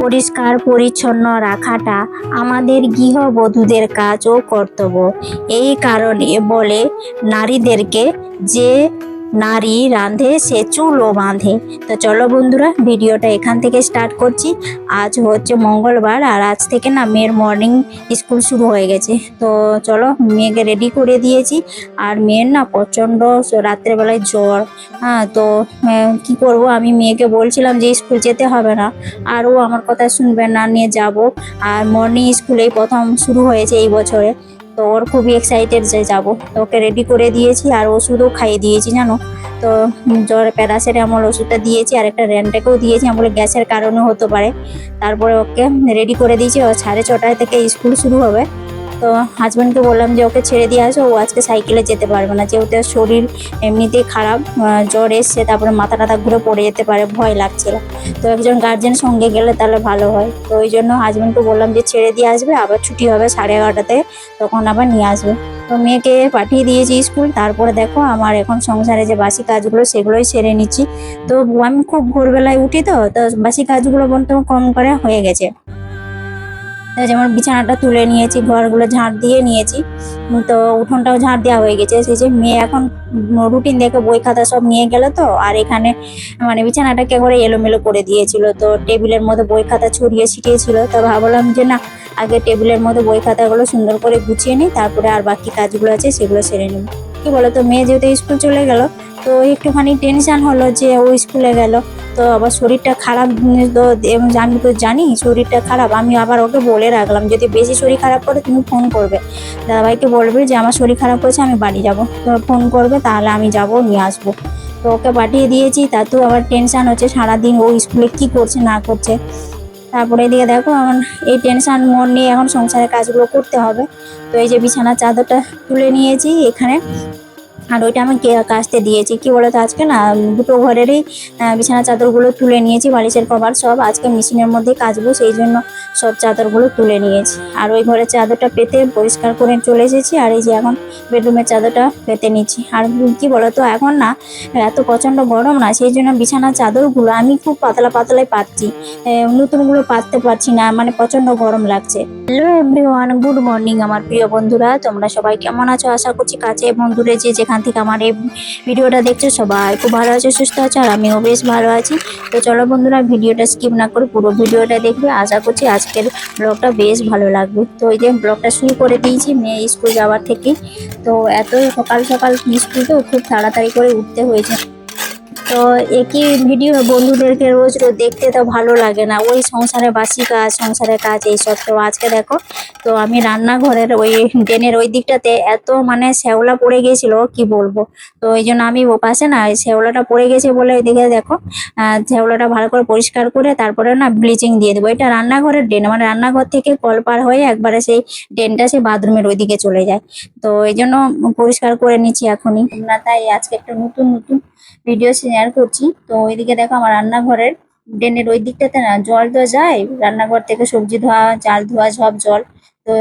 পরিষ্কার পরিচ্ছন্ন রাখাটা আমাদের গৃহবধূদের কাজ ও কর্তব্য। এই কারণে বলে নারীদেরকে যে নারী রাঁধে সে চুলও বাঁধে। তো চলো বন্ধুরা ভিডিওটা এখান থেকে স্টার্ট করছি। আজ হচ্ছে মঙ্গলবার আর আজ থেকে না মেয়ের মর্নিং স্কুল শুরু হয়ে গেছে। তো চলো মেয়েকে রেডি করে দিয়েছি। আর মেয়ের না প্রচণ্ড রাত্রেবেলায় জ্বর। হ্যাঁ তো আহ, কি করব? আমি মেয়েকে বলছিলাম যে স্কুল যেতে হবে না। আর ও আমার কথা শুনবে না নিয়ে যাব। আর মর্নিং স্কুলেই প্রথম শুরু হয়েছে এই বছরে। তো ওর খুবই এক্সাইটেড যে যাব। তো ওকে রেডি করে দিয়েছি আর ওষুধও খাইয়ে দিয়েছি, জানো? তো জ্বর, প্যারাসিটামল ওষুধটা দিয়েছি আর একটা র্যান্টাকেও দিয়েছি। আমার গ্যাসের কারণে হতে পারে। তারপরে ওকে রেডি করে দিয়েছি। ও সাড়ে ছটায় থেকে স্কুল শুরু হবে। তো হাজব্যান্ডকে বললাম যে, ওকে ছেড়ে দিয়ে আসো, ও আজকে সাইকেলে যেতে পারবে না। যেহেতু শরীর এমনিতেই খারাপ জ্বর এসছে, তারপরে মাথা টাথা ঘুরে পড়ে যেতে পারে, ভয় লাগছিল। তো একজন গার্জেন সঙ্গে গেলে তাহলে ভালো হয়। তো ওই জন্য হাজব্যান্ডকে বললাম যে, ছেড়ে দিয়ে আসবে, আবার ছুটি হবে সাড়ে এগারোটাতে, তখন আবার নিয়ে আসবে। তো মেয়েকে পাঠিয়ে দিয়েছি স্কুল, তারপরে দেখো আমার এখন সংসারে যে বাসি কাজগুলো, সেগুলোই সেরে নিচ্ছি। তো আমি খুব ভোরবেলায় উঠি তো তো বাসি কাজগুলো বলতে কম করে হয়ে গেছে। যেমন বিছানাটা তুলে নিয়েছি, ঘরগুলো ঝাঁট দিয়ে নিয়েছি। তো উঠোনটাও ঝাঁট দেওয়া হয়ে গেছে। সেই যে মেয়ে এখন রুটিন দেখে বই খাতা সব নিয়ে গেল তো, আর এখানে মানে বিছানাটাকে করে এলোমেলো করে দিয়েছিল। তো টেবিলের মধ্যে বই খাতা ছড়িয়ে ছিটিয়ে ছিল তো ভাবলাম যে না, আগে টেবিলের মধ্যে বই খাতাগুলো সুন্দর করে গুছিয়ে নিই, তারপরে আর বাকি কাজগুলো আছে সেগুলো সেরে নিই। কি বলো তো মেয়ে যেহেতু স্কুল চলে গেল তো একটুখানি টেনশন হলো যে ও স্কুলে গেল। তো আবার শরীরটা খারাপ তো আমি তো জানি শরীরটা খারাপ, আমি আবার ওকে বলে রাখলাম, যদি বেশি শরীর খারাপ করে তুমি ফোন করবে। দাদাভাইকে বলবে যে আমার শরীর খারাপ করেছে আমি বাড়ি যাব। তো ফোন করবে, তাহলে আমি যাব নিয়ে আসব। তো ওকে পাঠিয়ে দিয়েছি, তাতেও আবার টেনশান হচ্ছে সারাদিন ও স্কুলে কি করছে, না করছে। তারপরে এদিকে দেখো, এখন এই টেনশান মন নিয়ে এখন সংসারের কাজগুলো করতে হবে। তো এই যে বিছানার চাদরটা তুলে নিয়েছি এখানে। আর ওইটা আমি কাচতে দিয়েছি। কি বলতো আজকে না দুটো ঘরেরই আহ, বিছানার চাদরগুলো তুলে নিয়েছি বালিশের কভার সব আজকে মেশিনের মধ্যে কাচবো সেই জন্য সব চাদরগুলো তুলে নিয়েছি। আর ওই ঘরের চাদরটা পেতে পরিষ্কার করে চলে এসেছি আর এই যে এখন বেডরুমের চাদরটা পেতে নিচ্ছি। আর কি বলতো এখন না এত প্রচণ্ড গরম না সেই জন্য বিছানার চাদরগুলো আমি খুব পাতলা পাতলাই পাচ্ছি নতুনগুলো পাততে পারছি না মানে প্রচণ্ড গরম লাগছে। হ্যালো এভরিওয়ান গুড মর্নিং আমার প্রিয় বন্ধুরা তোমরা সবাই কেমন আছো? আশা করছি কাছে বন্ধুরে যে যেখান থেকে আমার এই ভিডিওটা দেখছ, সবাই খুব ভালো আছে, সুস্থ আছে, আর আমিও বেশ ভালো আছি। তো চলো বন্ধুরা, ভিডিওটা স্কিপ না করে পুরো ভিডিওটা দেখবে। আশা করছি আজকের ব্লগটা বেশ ভালো লাগবে। তো এই যে ব্লগটা শুরু করে দিয়েছি মেয়ে স্কুল যাওয়ার থেকে। তো এত সকাল সকাল স্কুল তো খুব তাড়াতাড়ি করে উঠতে হয়েছে। তো একই ভিডিও বন্ধুদেরকে রোজ রোজ দেখতে তো ভালো লাগে না। ওই সংসারে বাসি কাজ সংসারের কাজ, এইসব। তো আজকে দেখো, তো আমি রান্নাঘরের ওই ড্রেনের ওই দিকটাতে এত মানে শ্যাওলা পড়ে গেছিল, কি বলব? তো এই জন্য আমি ও পাশে না এই শ্যাওলাটা পড়ে গেছে বলে এদিকে দেখো শ্যাওলাটা ভালো করে পরিষ্কার করে তারপরে না ব্লিচিং দিয়ে দেবো। এটা রান্নাঘরের ড্রেন মানে রান্নাঘর থেকে কল পার হয়ে একবারে সেই ড্রেনটা সেই বাথরুমের ওইদিকে চলে যায়। তো এই জন্য পরিষ্কার করে নিচ্ছি এখনই। না তাই আজকে একটা নতুন নতুন ভিডিও শেয়ার করছি। তো ওইদিকে দেখো আমার রান্নাঘরের ড্রেনের ওই দিকটাতে না জল তো যায়। রান্নাঘর থেকে সবজি ধোয়া, চাল ধোয়া, সব জল। তো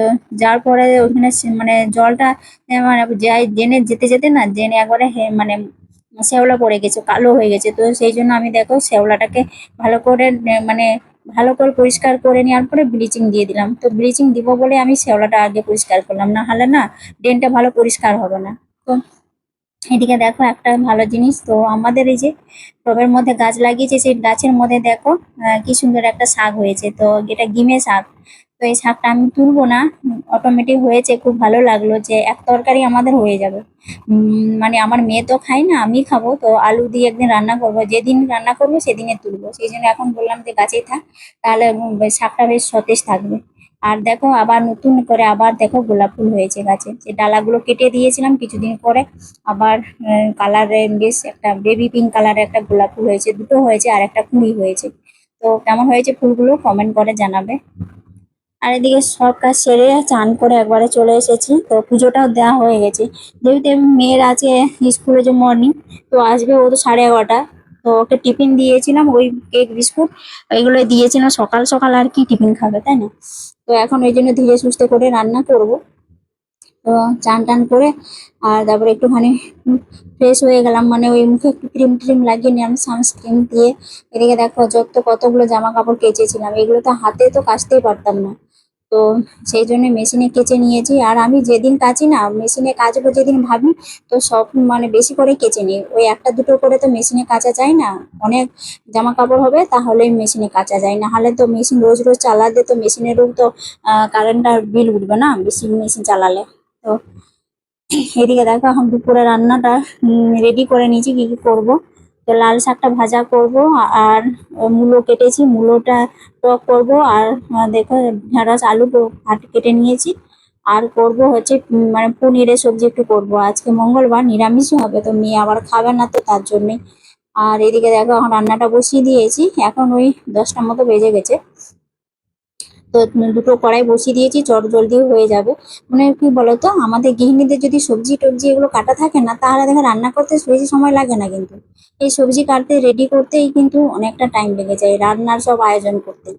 যার পরে ওইখানে মানে জলটা মানে যাই ড্রেনে যেতে যেতে না ড্রেনে একবারে মানে শ্যাওলা পড়ে গেছে, কালো হয়ে গেছে। তো সেই জন্য আমি দেখো শ্যাওলাটাকে ভালো করে মানে ভালো করে পরিষ্কার করে নেওয়ার পরে ব্লিচিং দিয়ে দিলাম। তো ব্লিচিং দিব বলে আমি শ্যাওলাটা আগে পরিষ্কার করলাম। না হলে না ড্রেনটা ভালো পরিষ্কার হবে না। তো এদিকে দেখো একটা ভালো জিনিস, তো আমাদের এই যে টবের মধ্যে গাছ লাগিয়েছে, সেই গাছের মধ্যে দেখো কি সুন্দর একটা শাক হয়েছে। তো এটা গিমে শাক। তো এই শাকটা আমি তুলবো না অটোমেটিক হয়েছে, খুব ভালো লাগল যে এক তরকারি আমাদের হয়ে যাবে। মানে আমার মেয়ে তো খায় না, আমি খাব, তো আলু দিয়ে একদিন রান্না করব। যেদিন রান্না করব, সেদিনে তুলবো। সেই জন্য এখন বললাম যে গাছেই থাক, তাহলে শাকটা বেশ সতেজ থাকবে। আর দেখো আবার নতুন করে আবার দেখো গোলাপ ফুল হয়েছে গাছে। যে ডালাগুলো কেটে দিয়েছিলাম কিছুদিন পরে, আবার কালারে বেশ একটা বেবি পিঙ্ক কালারের একটা গোলাপ ফুল হয়েছে, দুটো হয়েছে আর একটা কুড়ি হয়েছে। তো কেমন হয়েছে ফুলগুলো কমেন্ট করে জানাবে। আর এদিকে সব কাজ সেরে চান করে একবারে চলে এসেছি। তো পুজোটাও দেওয়া হয়ে গেছে। যেহেতু মেয়ের আছে স্কুলে যে মর্নিং তো আসবে ও তো সাড়ে এগারোটা। তো ওকে টিফিন দিয়েছিলাম, ওই কেক, বিস্কুট এগুলো দিয়েছিলাম। সকাল সকাল আর কি টিফিন খাবে, তাই না? তো এখন ওই জন্য ধীরে সুস্থে করে রান্না করব। তো চান টান করে আর তারপরে একটুখানি ফ্রেশ হয়ে গেলাম। মানে ওই মুখে একটু ক্রিম ট্রিম লাগিয়ে নিলাম সানস্ক্রিন দিয়ে। এদিকে দেখো, যত কতগুলো জামা কাপড় কেচেছিলাম, এগুলো তো হাতে তো কাচতেই পারতাম না। তো সেই জন্য মেশিনে কেচে নিয়েছি। আর আমি যেদিন কাচি না, মেশিনে কাচবো যেদিন ভাবি, তো সব মানে বেশি করে কেচে নিই। ওই একটা দুটো করে তো মেশিনে কাচা যায় না। অনেক জামা কাপড় হবে, তাহলে মেশিনে কাচা যায়। না হলে তো মেশিন রোজ রোজ চালালে তো মেশিনেরও তো কারেন্টটার বিল উঠবে না বেশি মেশিন চালালে। তো এদিকে দেখো, এখন দুপুরে রান্নাটা রেডি করে নিয়েছি, কি কি করব। তো লাল শাকটা ভাজা করব, আর মূলো কেটেছি, মূলোটা টক করব, আর দেখো, ঢেঁড়স, আলু কেটে নিয়েছি। আর করব হচ্ছে মানে পনিরের সবজি একটু করব। আজকে মঙ্গলবার নিরামিষও হবে, তো মেয়ে আবার খাবে না তো তার জন্যে। আর এদিকে দেখো, এখন রান্নাটা বসিয়ে দিয়েছি। এখন ওই দশটার মতো বেজে গেছে। তো দুটো কড়াই বসিয়ে দিয়েছি, চট জলদি হয়ে যাবে। মানে কি বলতো, আমাদের গৃহিণীদের যদি সবজি টবজি এগুলো কাটা থাকে না, তাহলে দেখো রান্না করতে বেশি সময় লাগে না কিন্তু। এই সবজি কাটতে রেডি করতেই কিন্তু অনেকটা টাইম লেগে যায়, রান্নার সব আয়োজন করতে।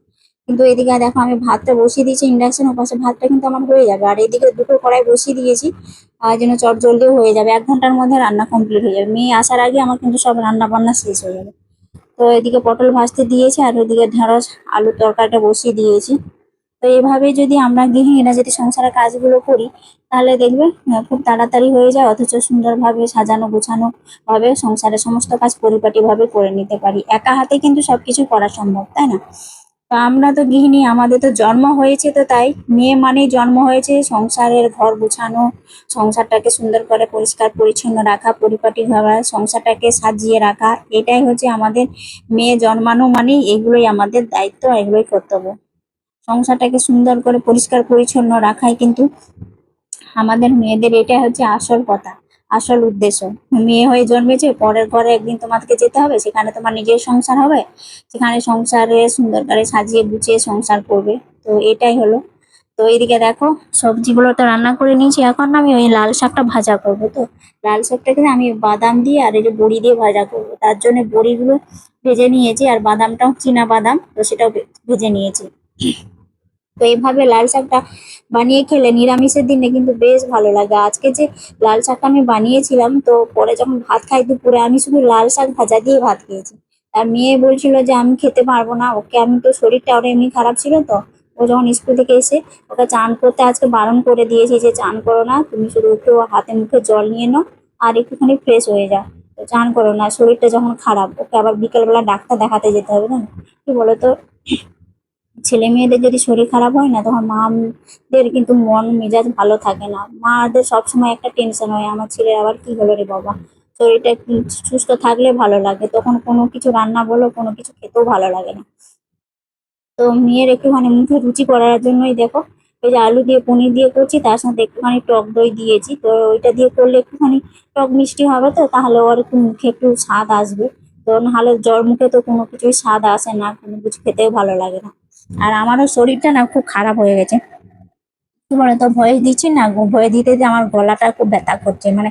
কিন্তু এদিকে দেখো আমি ভাতটা বসিয়ে দিয়েছি ইন্ডাকশন পাশে ভাতটা কিন্তু আমার হয়ে যাবে। আর এদিকে দুটো কড়াই বসিয়ে দিয়েছি আর যেন চট জলদিও হয়ে যাবে। এক ঘণ্টার মধ্যে রান্না কমপ্লিট হয়ে যাবে। মেয়ে আসার আগে আমার কিন্তু সব রান্না বান্না শেষ হয়ে যাবে। তো এদিকে পটল ভাজতে দিয়েছি, আর ওদিকে ঢেঁড়স, আলুর তরকারিটা বসিয়ে দিয়েছি। তো এইভাবে যদি আমরা গৃহিণীরা যদি সংসারের কাজগুলো করি, তাহলে দেখবে খুব তাড়াতাড়ি হয়ে যায়, অথচ সুন্দরভাবে সাজানো গোছানো ভাবে সংসারের সমস্ত কাজ পরিপাটি ভাবে করে নিতে পারি। একা হাতে কিন্তু সবকিছু করা সম্ভব, তাই না? তো আমরা তো গৃহিণী, আমাদের তো জন্ম হয়েছে তো তাই। মেয়ে মানেই জন্ম হয়েছে, সংসারের ঘর গোছানো, সংসারটাকে সুন্দর করে পরিষ্কার, পরিচ্ছন্ন রাখা, পরিপাটি ভাবে, সংসারটাকে সাজিয়ে রাখা, এটাই হচ্ছে আমাদের মেয়ে জন্মানো মানেই, এগুলোই আমাদের দায়িত্ব, এগুলোই কর্তব্য। সংসারটাকে সুন্দর করে পরিষ্কার পরিচ্ছন্ন রাখাই কিন্তু আমাদের মেয়েদের এটা হচ্ছে আসল কথা, আসল উদ্দেশ্য। মেয়ে হয়ে জন্মেছে, পরের ঘরে একদিন তোমাকে যেতে হবে, সেখানে তোমার নিজের সংসার হবে, সেখানে সংসারে সুন্দর করে সাজিয়ে গুছিয়ে সংসার করবে। তো এটাই হলো। তো এইদিকে দেখো, সবজিগুলো তো রান্না করে নিয়েছি, এখন আমি ওই লাল শাকটা ভাজা করব তো। লাল শাকটাকে আমি বাদাম দিয়ে আর এই যে বড়ি দিয়ে ভাজা করব। তার জন্য বড়িগুলো ভেজে নিয়েছি, আর বাদামটাও চীনা বাদাম, তো সেটাও ভেজে নিয়েছি। তো এইভাবে লাল শাকটা বানিয়ে খেলে নিরামিষের দিনে কিন্তু বেশ ভালো লাগে। আজকে যে লাল শাকটা আমি বানিয়েছিলাম, তো পরে যখন ভাত খাই দুপুরে, আমি শুধু লাল শাক ভাজা দিয়ে ভাত খেয়েছি। আর মেয়ে বলছিল যে, আমি খেতে পারব না, ওকে আমি তো শরীরটা ওর এমনি খারাপ ছিল তো। ও যখন স্কুল থেকে এসে ওকে চান করতে আজকে বারণ করে দিয়েছি যে, চান করো না, তুমি শুধু একটু হাতে মুখে জল নিয়ে নাও আর একটুখানি ফ্রেশ হয়ে যাও। তো চান করো না, শরীরটা যখন খারাপ, ওকে আবার বিকেলবেলা ডাক্তার দেখাতে যেতে হবে না কি বলতো? ছেলে মেয়েদের যদি শরীর খারাপ হয় না, তখন মাদের কিন্তু মন, মেজাজ ভালো থাকে না। মাদের সবসময় একটা টেনশন হয়, আমার ছেলের আবার কি হলো রে বাবা? শরীরটা সুস্থ থাকলে ভালো লাগে? তখন কোনো কিছু রান্না বলো, কোনো কিছু খেতেও ভালো লাগে না। তো মেয়ের একটুখানি মুখে রুচি করার জন্যই দেখো ওই যে আলু দিয়ে, পনির দিয়ে করছি, তার সাথে একটুখানি টক দই দিয়েছি। তো ওইটা দিয়ে করলে একটুখানি টক মিষ্টি হবে তো, তাহলে ওর একটু মুখে একটু স্বাদ আসবে। তো নাহলে জ্বর মুখে তো কোনো কিছুই স্বাদ আসে না, কোনো কিছু খেতেও ভালো লাগে না। আর আমারও শরীরটা না খুব খারাপ হয়ে গেছে। কি বলতো ভয়েস দিচ্ছি না ভয়ে দিতে দিতে আমার গলাটা খুব ব্যথা করছে মানে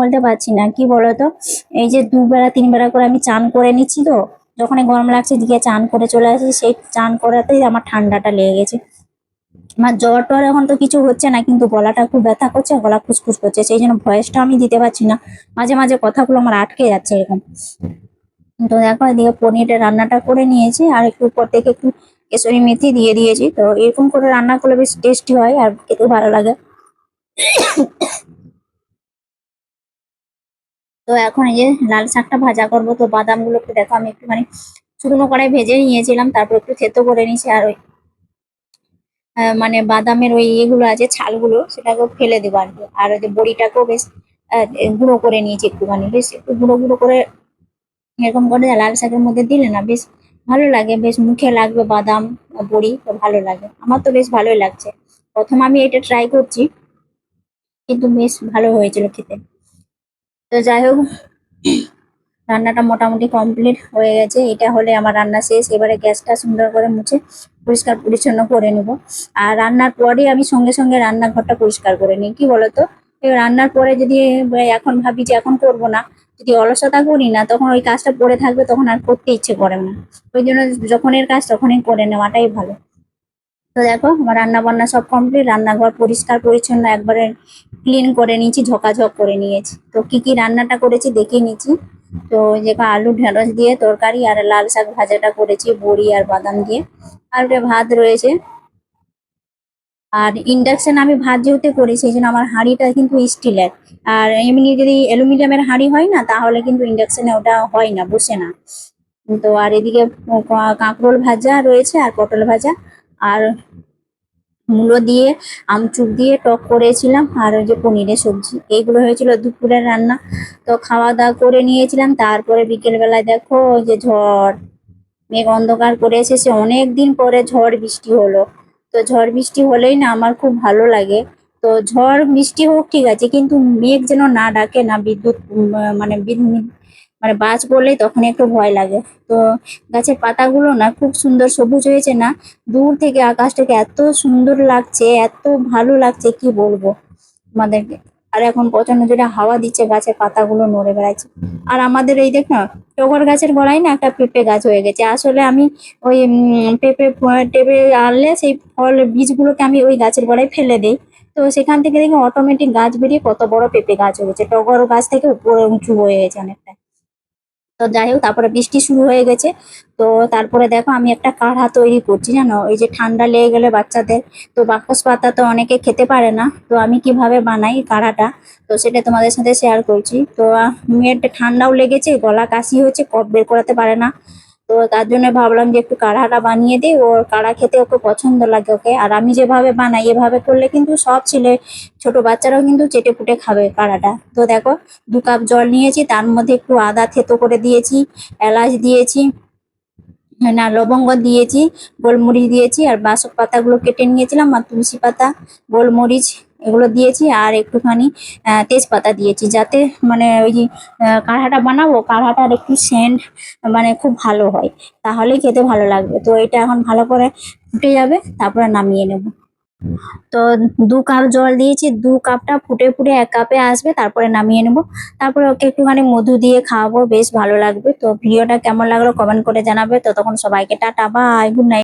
বলতে পারছি না, কি বলতো? এই যে দুবেলা তিন বেলা করে আমি চান করে নিচ্ছি তো, যখনই গরম লাগছে দিকে চান করে চলে আসি, সেই চান করাতেই আমার ঠান্ডাটা লেগে গেছে। আমার জ্বর টর এখন তো কিছু হচ্ছে না, কিন্তু গলাটা খুব ব্যথা করছে, গলা খুসখুস করছে, সেই জন্য ভয়েসটা আমি দিতে পারছি না। মাঝে মাঝে কথাগুলো আমার আটকে যাচ্ছে এরকম। তো দেখো এদিকে পনিরের রান্নাটা করে নিয়েছি, আর একটু উপর থেকে একটু কেশরি মেথি দিয়ে দিয়েছি। তো এরকম করে রান্না করলে বেশ টেস্টি হয় আর খেতে ভালো লাগে। তো এখন এই যে লাল শাকটা ভাজা করব, তো বাদামগুলো একটু দেখো আমি একটুখানি শুকনো করে ভেজে নিয়েছিলাম, তারপর একটু থেতো করে নিয়েছি, আর ওই মানে বাদামের ওই ইয়েগুলো আছে, ছালগুলো, সেটাকেও ফেলে দেবো আর কি। আর ওই যে বড়িটাকেও বেশ গুঁড়ো করে নিয়েছি একটুখানি, বেশ একটু গুঁড়ো গুঁড়ো করে এরকম করে লাল শাকের মধ্যে দিলে না বেশ ভালো লাগে, বেশ মুখে লাগবে বাদাম, বড়ি, তো ভালো লাগে। আমার তো বেশ ভালোই লাগছে। প্রথম আমি এটা ট্রাই করছি, কিন্তু বেশ ভালো হয়েছিল খেতে। তো যাই হোক, রান্নাটা মোটামুটি কমপ্লিট হয়ে গেছে। এটা হলে আমার রান্না শেষ। এবারে গ্যাসটা সুন্দর করে মুছে পরিষ্কার পরিচ্ছন্ন করে নেব। আর রান্নার পরে আমি সঙ্গে সঙ্গে রান্নাঘরটা পরিষ্কার করে নিই। কি বলতো? রান্নার পরে যদি এখন ভাবি যে এখন করব না যদি অলসতা করি না, তখন ওই কাজটা পড়ে থাকবে, তখন আর করতে ইচ্ছে করে না। ওই জন্য যখনের কাজ, তখনই করে নেওয়াটাই ভালো। তো দেখো, আমার রান্না বান্না সব কমপ্লিট রান্নাঘর পরিষ্কার, পরিচ্ছন্ন, একবারে ক্লিন করে নিয়েছি, ঝকাঝক করে নিয়েছি। তো কি কি রান্নাটা করেছি দেখে নিয়েছি। তো যে আলু, ঢেঁড়স দিয়ে তরকারি আর লাল শাক ভাজাটা করেছি, বড়ি আর বাদাম দিয়ে। আর ভাত রয়েছে। আর ইন্ডাকশন আমি ভাত যেহেতু করি সেই জন্য আমার হাঁড়িটা কিন্তু স্টিলের আর এমনি যদি অ্যালুমিনিয়ামের হাঁড়ি হয় না, তাহলে কিন্তু ইন্ডাকশনে ওটা হয় না, বসে না। তো আর এদিকে কাঁকরোল ভাজা রয়েছে আর পটল ভাজা। আর মূলো দিয়ে আমচুর দিয়ে টক করেছিলাম, আর ওই যে পনিরের সবজি। এইগুলো হয়েছিল দুপুরের রান্না। তো খাওয়া দাওয়া করে নিয়েছিলাম, তারপরে বিকেল বেলায় দেখো যে ঝড়। মেঘ অন্ধকার করে এসেছে অনেক দিন পরে ঝড় বৃষ্টি হলো। তো ঝড় বৃষ্টি হলেই না আমার খুব ভালো লাগে। তো ঝড় বৃষ্টি হোক ঠিক আছে, কিন্তু মেঘ যেন না ডাকে, না বিদ্যুৎ মানে মানে বাজ পড়লেই তখন একটু ভয় লাগে। তো গাছের পাতাগুলো না খুব সুন্দর সবুজ হয়েছে না, দূর থেকে আকাশটাকে এত সুন্দর লাগছে, এত ভালো লাগছে, কি বলব আমাদেরকে আর এখন প্রচণ্ড জোরে হাওয়া দিচ্ছে গাছের পাতাগুলো নড়ে বেড়াচ্ছে। আর আমাদের এই দেখ, টগর গাছের গোড়ায় না একটা পেঁপে গাছ হয়ে গেছে। আসলে আমি ওই পেঁপে টেপে আনলে সেই ফল বীজগুলোকে আমি ওই গাছের গোড়ায় ফেলে দিই। তো সেখান থেকে দেখি অটোমেটিক গাছ বেরিয়ে কত বড় পেঁপে গাছ হয়ে গেছে। টগর গাছ থেকে উপরে উঁচু হয়ে গেছে অনেকটা। তো যাই হোক, তারপরে বৃষ্টি শুরু হয়ে গেছে। তো তারপরে দেখো, আমি একটা কাঢ়া তৈরি করছি, জানো? এই যে ঠান্ডা লেগে গেলে বাচ্চাদের, তো বাকস পাতা তো অনেকে খেতে পারে না। তো আমি কীভাবে বানাই কাঢ়াটা তো সেটা তোমাদের সাথে শেয়ার করছি। তো মেয়েটা ঠান্ডাও লেগেছে, গলা কাশি হয়েছে কফ বের করাতে পারে না। তো তার জন্য ভাবলাম যে একটু কাড়াটা বানিয়ে দিই। ওর কাড়া খেতে ওকে পছন্দ লাগে ওকে। আর আমি যেভাবে বানাই, এভাবে করলে কিন্তু সব ছেলে, ছোট বাচ্চারাও কিন্তু চেটে পুটে খাবে কাড়াটা। তো দেখো, দু কাপ জল নিয়েছি, তার মধ্যে একটু আদা থেতো করে দিয়েছি, এলাচ দিয়েছি, না, লবঙ্গ দিয়েছি, গোলমরিচ দিয়েছি, আর বাসক পাতাগুলো কেটে নিয়েছিলাম, আর তুলসী পাতা, গোলমরিচ এগুলো দিয়েছি আর একটুখানি তেজপাতা দিয়েছি যাতে মানে ওই যে কাঢ়াটা বানাবো কাঢ়াটার একটু সেন্ট মানে খুব ভালো হয়, তাহলেই খেতে ভালো লাগবে। তো এটা এখন ভালো করে ফুটে যাবে, তারপরে নামিয়ে নেব। তো দু কাপ জল দিয়েছি, দু কাপটা ফুটে ফুটে এক কাপে আসবে, তারপরে নামিয়ে নেব। তারপরে ওকে একটুখানি মধু দিয়ে খাওয়াবো, বেশ ভালো লাগবে। তো ভিডিওটা কেমন লাগল কমেন্ট করে জানাবে। তো তখন সবাইকে টাটা বাই গুড নাইট